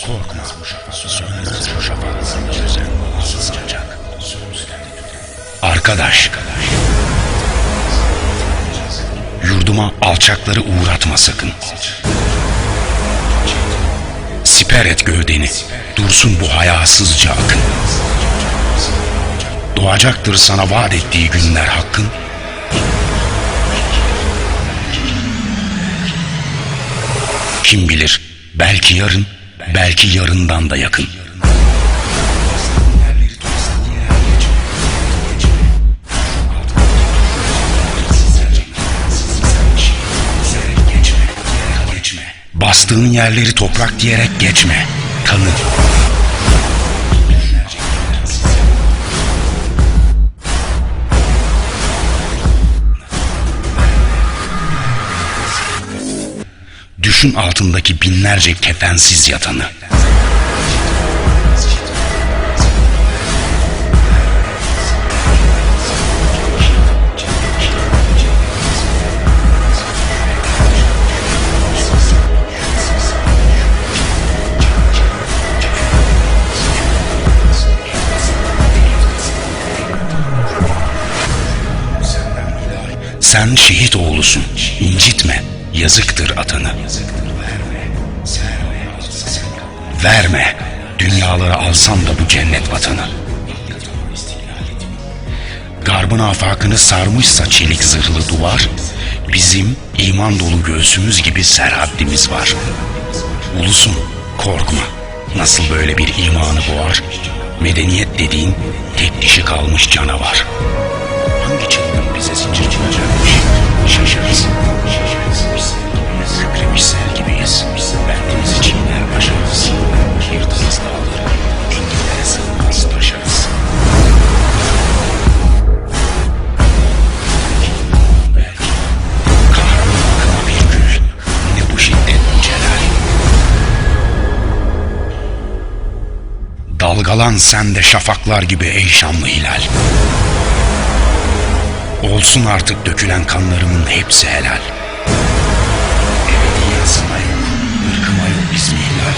Korkma, sönmez bu şafak, çözen sıcak. Arkadaş, yurduma alçakları uğratma sakın. Siper et gövdeni, dursun bu hayasızca akın. Doğacaktır sana vaat ettiği günler hakkın. Kim bilir, belki yarın, belki yarından da yakın. Bastığın yerleri toprak diyerek geçme. Tanı. Düşün altındaki binlerce kefensiz yatanı. Sen şehit oğlusun, incitme, yazıktır atanı. Verme, dünyaları alsam da bu cennet vatanı. Garbın afakını sarmışsa çelik zırhlı duvar, bizim iman dolu göğsümüz gibi serhaddimiz var. Ulusum, korkma, nasıl böyle bir imanı boğar, medeniyet dediğin tek dişi kalmış canavar. Dalgalan sen de şafaklar gibi ey şanlı hilal. Olsun artık dökülen kanlarımın hepsi helal. Hilal.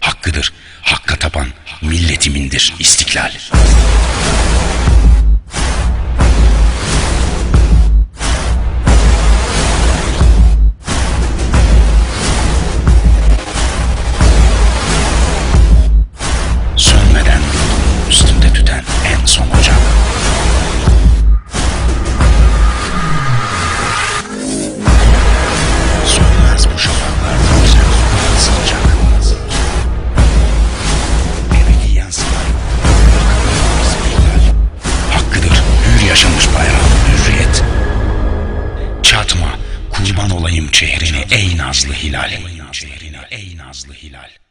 Hakkıdır, hakka tapan, milletimindir istiklal. Kurban olayım çehreni ey nazlı hilal. Ey nazlı hilal.